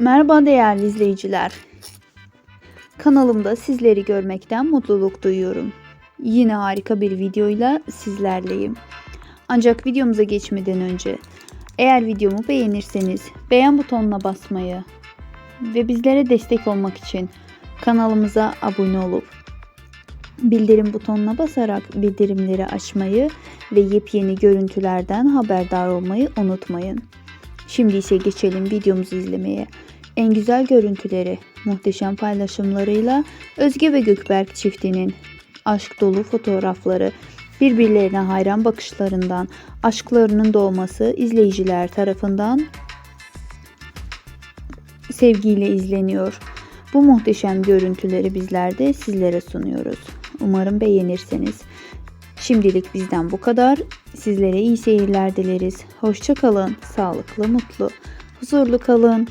Merhaba değerli izleyiciler. Kanalımda sizleri görmekten mutluluk duyuyorum. Yine harika bir videoyla sizlerleyim. Ancak videomuza geçmeden önce eğer videomu beğenirseniz beğen butonuna basmayı ve bizlere destek olmak için kanalımıza abone olup bildirim butonuna basarak bildirimleri açmayı ve yepyeni görüntülerden haberdar olmayı unutmayın. Şimdi ise geçelim videomuzu izlemeye. En güzel görüntüleri, muhteşem paylaşımlarıyla Özge ve Gökberk çiftinin aşk dolu fotoğrafları, birbirlerine hayran bakışlarından, aşklarının doğması izleyiciler tarafından sevgiyle izleniyor. Bu muhteşem görüntüleri bizler de sizlere sunuyoruz. Umarım beğenirsiniz. Şimdilik bizden bu kadar. Sizlere iyi seyirler dileriz. Hoşça kalın, sağlıklı, mutlu, huzurlu kalın.